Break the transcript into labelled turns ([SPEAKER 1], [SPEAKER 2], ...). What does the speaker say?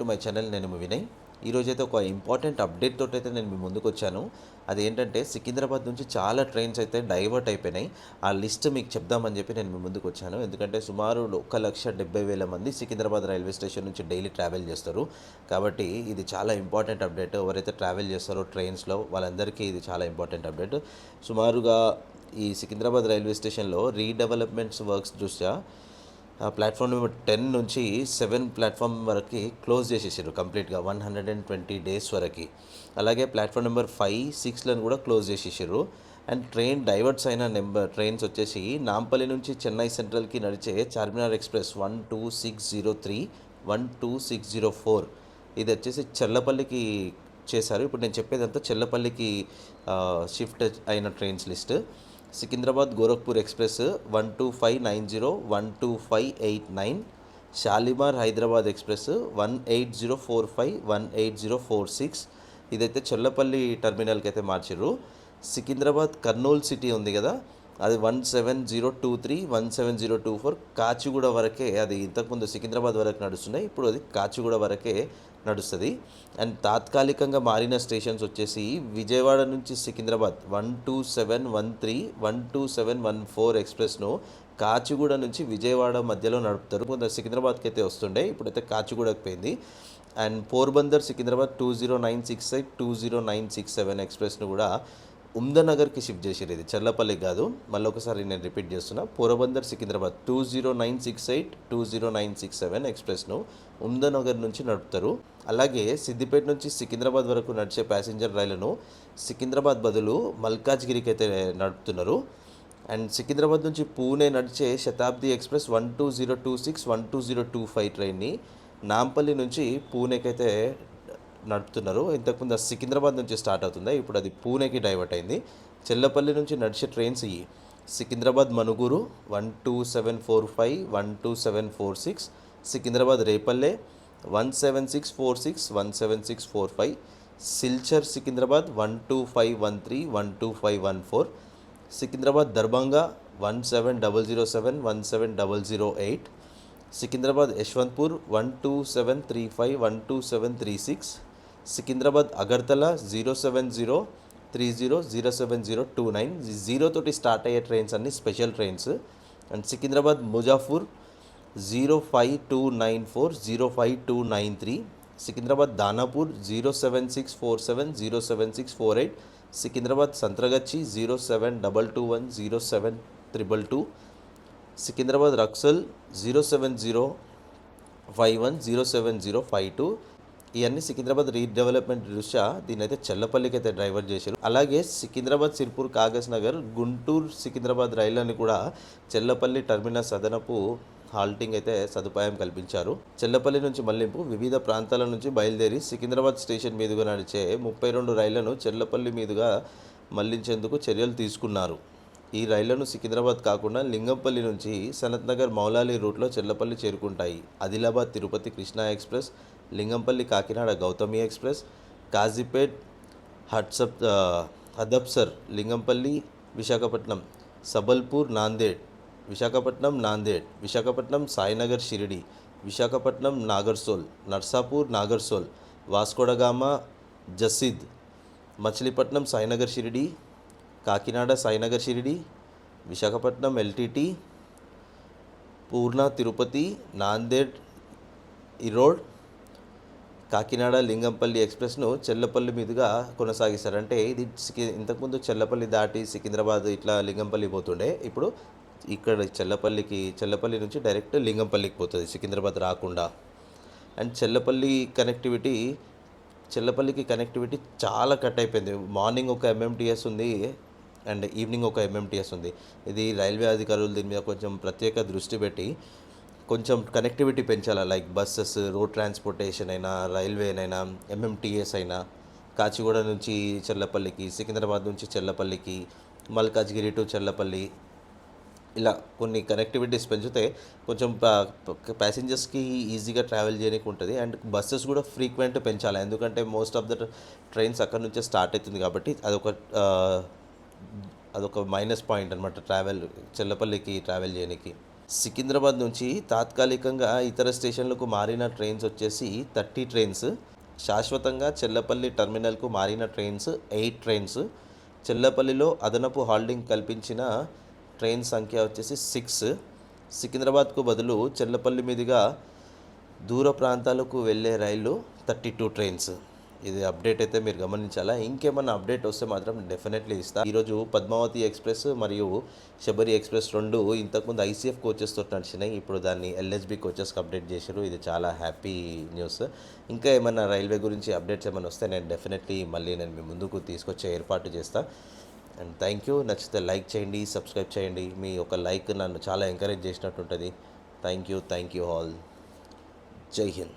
[SPEAKER 1] To my channel నేను మీ వినయ్. ఈరోజు అయితే ఒక ఇంపార్టెంట్ అప్డేట్ తోటి అయితే నేను మీ ముందుకు వచ్చాను అదేంటంటే సికింద్రాబాద్ నుంచి చాలా ట్రైన్స్ అయితే డైవర్ట్ అయిపోయినాయి. ఆ లిస్ట్ మీకు చెప్దామని చెప్పి నేను మీ ముందుకు వచ్చాను ఎందుకంటే సుమారు ఒక లక్ష డెబ్బై వేల మంది సికింద్రాబాద్ రైల్వే స్టేషన్ నుంచి డైలీ ట్రావెల్ చేస్తారు. కాబట్టి ఇది చాలా ఇంపార్టెంట్ అప్డేట్. ఎవరైతే ట్రావెల్ చేస్తారో ట్రైన్స్లో వాళ్ళందరికీ ఇది చాలా ఇంపార్టెంట్ అప్డేట్. సుమారుగా ఈ సికింద్రాబాద్ రైల్వే స్టేషన్లో రీడెవలప్మెంట్స్ వర్క్స్ దృష్ట్యా ప్లాట్ఫామ్ నెంబర్ టెన్ నుంచి సెవెన్ ప్లాట్ఫామ్ వరకు క్లోజ్ చేసేసారు కంప్లీట్గా one hundred and twenty days వరకు. అలాగే ప్లాట్ఫామ్ నెంబర్ ఫైవ్ సిక్స్లను కూడా క్లోజ్ చేసేసారు. అండ్ ట్రైన్ డైవర్ట్స్ అయిన నెంబర్ ట్రైన్స్ వచ్చేసి నాంపల్లి నుంచి చెన్నై సెంట్రల్కి నడిచే Charminar express one two six zero three one two six zero four. ఇది వచ్చేసి చెల్లపల్లికి చేశారు. ఇప్పుడు నేను చెప్పేదంతా చెల్లపల్లికి షిఫ్ట్ అయిన trains list. Secunderabad Gorakhpur express one two five nine zero one two five eight nine Shalimar Hyderabad express one eight zero four five one eight zero four six. ఇదైతే చెల్లపల్లి టెర్మినల్కి అయితే మార్చిర్రు. సికింద్రాబాద్ కర్నూలు సిటీ ఉంది కదా అది one seven zero two three one seven zero two four Kacheguda వరకే అది ఇంతకుముందు సికింద్రాబాద్ వరకు నడుస్తున్నాయి ఇప్పుడు అది కాచిగూడ వరకే నడుస్తుంది. అండ్ తాత్కాలికంగా మారిన స్టేషన్స్ వచ్చేసి విజయవాడ నుంచి Secunderabad one two seven one three one two seven one four ఎక్స్ప్రెస్ను Kacheguda నుంచి విజయవాడ మధ్యలో నడుపుతారు. కొంత సికింద్రాబాద్కి అయితే వస్తుండే ఇప్పుడైతే కాచిగూడకి పోయింది. And Porbandar Secunderabad two zero nine six eight two zero nine six seven ఎక్స్ప్రెస్ను కూడా ఉమ్దనగర్కి షిఫ్ట్ చేసారు ఇది. చల్లపల్లికి కాదు. మళ్ళీ ఒకసారి నేను రిపీట్ చేస్తున్నా. Porbandar Secunderabad two zero nine six eight two zero nine six seven ఎక్స్ప్రెస్ను Umdanagar నుంచి నడుపుతారు. అలాగే సిద్దిపేట నుంచి సికింద్రాబాద్ వరకు నడిచే ప్యాసింజర్ రైళ్ళను సికింద్రాబాద్ బదులు మల్కాజ్గిరికి అయితే నడుపుతున్నారు. అండ్ సికింద్రాబాద్ నుంచి పూణే నడిచే Shatabdi express one two zero two six one two zero two five ట్రైన్ని Nampally నుంచి పూణేకి అయితే నడుపుతున్నారు. ఇంతకుముందు అది సికింద్రాబాద్ నుంచి స్టార్ట్ అవుతుందా. ఇప్పుడు అది పూణేకి డైవర్ట్ అయింది. చెల్లపల్లి నుంచి నడిచే ట్రైన్స్ ఇవి Secunderabad Manuguru one two seven four five one two seven four six. Secunderabad Repalle one seven six four six one seven six four five. Silchar Secunderabad one two five one three one two five one four. Secunderabad Darbhanga one seven double zero seven one seven double zero eight. Secunderabad Yesvantpur one two seven three five one two seven three six. Secunderabad Agartala zero seven zero three zero zero seven zero two nine. Zero తోటి start అయ్యే trains అన్ని special trains. And Secunderabad Muzaffarpur zero five two nine four zero five two nine three. Secunderabad Danapur zero seven six four seven zero seven six four eight. Secunderabad Santragachi zero seven double two one zero seven triple two. Secunderabad Raxaul zero seven zero five one zero seven zero five two. ఇవన్నీ Secunderabad redevelopment దృష్ట్యా దీని అయితే చెల్లపల్లికి అయితే driver చేశారు. అలాగే సికింద్రాబాద్ సిర్పూర్ కాగజ్ నగర్ గుంటూరు సికింద్రాబాద్ రైళ్ళను కూడా Chellapalli terminus అదనపు halting అయితే సదుపాయం కల్పించారు. చెల్లపల్లి నుంచి మళ్ళింపు వివిధ ప్రాంతాల నుంచి బయలుదేరి సికింద్రాబాద్ స్టేషన్ మీదుగా నడిచే ముప్పై రెండు రైళ్ళను చెల్లపల్లి మీదుగా మళ్ళించేందుకు చర్యలు తీసుకున్నారు. ఈ రైళ్ళను సికింద్రాబాద్ కాకుండా లింగంపల్లి నుంచి సనత్నగర్ మౌలాలి రూట్లో చెల్లపల్లి చేరుకుంటాయి. ఆదిలాబాద్ తిరుపతి కృష్ణా ఎక్స్ప్రెస్ లింగంపల్లి కాకినాడ గౌతమి ఎక్స్ప్రెస్ కాజీపేట్ హట్సప్ హదబ్సర్ లింగంపల్లి విశాఖపట్నం సబల్పూర్ నాందేడ్ విశాఖపట్నం నాందేడ్ విశాఖపట్నం సాయినగర్ షిరిడి విశాఖపట్నం నాగర్సోల్ నర్సాపూర్ నాగర్సోల్ వాస్కోడగామ జసీద్ మచిలీపట్నం సాయినగర్ షిరిడి కాకినాడ సాయినగర్ షిరిడి విశాఖపట్నం ఎల్టీటీ పూర్ణ తిరుపతి నాందేడ్ ఈరోడ్ కాకినాడ లింగంపల్లి ఎక్స్ప్రెస్ను చెల్లపల్లి మీదుగా కొనసాగిస్తారు. అంటే ఇది సికి ఇంతకుముందు చెల్లపల్లి దాటి సికింద్రాబాద్ ఇట్లా లింగంపల్లి పోతుండే. ఇప్పుడు ఇక్కడ చెల్లపల్లికి చెల్లపల్లి నుంచి డైరెక్ట్ లింగంపల్లికి పోతుంది సికింద్రాబాద్ రాకుండా. అండ్ చెల్లపల్లి కనెక్టివిటీ చెల్లపల్లికి కనెక్టివిటీ చాలా కట్ అయిపోయింది. మార్నింగ్ ఒక ఎంఎంటీఎస్ ఉంది అండ్ ఈవినింగ్ ఒక ఎంఎంటీఎస్ ఉంది. ఇది రైల్వే అధికారులు దీని మీద కొంచెం ప్రత్యేక దృష్టి పెట్టి కొంచెం కనెక్టివిటీ పెంచాలా? లైక్ బస్సెస్ రోడ్ ట్రాన్స్పోర్టేషన్ అయినా రైల్వేనైనా ఎంఎంటీఎస్ అయినా కాచిగూడ నుంచి చెల్లపల్లికి సికింద్రాబాద్ నుంచి చెల్లపల్లికి మల్కాజ్గిరి టు చెల్లపల్లి ఇలా కొన్ని కనెక్టివిటీస్ పెంచితే కొంచెం ప్యాసింజర్స్కి ఈజీగా ట్రావెల్ చేయడానికి ఉంటుంది అండ్ బస్సెస్ కూడా ఫ్రీక్వెంట్ పెంచాలి? ఎందుకంటే మోస్ట్ ఆఫ్ ద ట్రైన్స్ అక్కడ నుంచే స్టార్ట్ అవుతుంది కాబట్టి అదొక అదొక మైనస్ పాయింట్ అనమాట ట్రావెల్ చెల్లపల్లికి ట్రావెల్ చేయడానికి సికింద్రాబాద్ నుంచి తాత్కాలికంగా ఇతర స్టేషన్లకు మారిన ట్రైన్స్ వచ్చేసి థర్టీ ట్రైన్స్ శాశ్వతంగా చెల్లపల్లి టెర్మినల్కు మారిన ట్రైన్స్ ఎయిట్ ట్రైన్స్. చెల్లపల్లిలో అదనపు హాల్డింగ్ కల్పించిన ట్రైన్ సంఖ్య వచ్చేసి సిక్స్. సికింద్రాబాద్కు బదులు చెల్లపల్లి మీదుగా దూర ప్రాంతాలకు వెళ్ళే రైళ్ళు థర్టీ టూ ట్రైన్స్. ఇది అప్డేట్ అయితే మీరు గమనించాలా? ఇంకేమైనా అప్డేట్ వస్తే మాత్రం డెఫినెట్లీ ఇస్తా. ఈరోజు పద్మావతి ఎక్స్ప్రెస్ మరియు శబరి ఎక్స్ప్రెస్ రెండు ఇంతకుముందు ఐసీఎఫ్ కోచెస్ తోటి నడిచినాయి. ఇప్పుడు దాన్ని ఎల్హెచ్బి కోచెస్కి అప్డేట్ చేశారు. ఇది చాలా హ్యాపీ న్యూస్. ఇంకా ఏమైనా రైల్వే గురించి అప్డేట్స్ ఏమైనా వస్తే నేను డెఫినెట్లీ మళ్ళీ నేను మీ ముందుకు తీసుకొచ్చే ఏర్పాటు చేస్తాను అండ్ థ్యాంక్ యూ. నచ్చితే లైక్ చేయండి సబ్స్క్రైబ్ చేయండి. మీ ఒక లైక్ నన్ను చాలా ఎంకరేజ్ చేసినట్టు ఉంటుంది. Thank you. Thank you all. Jai Hind.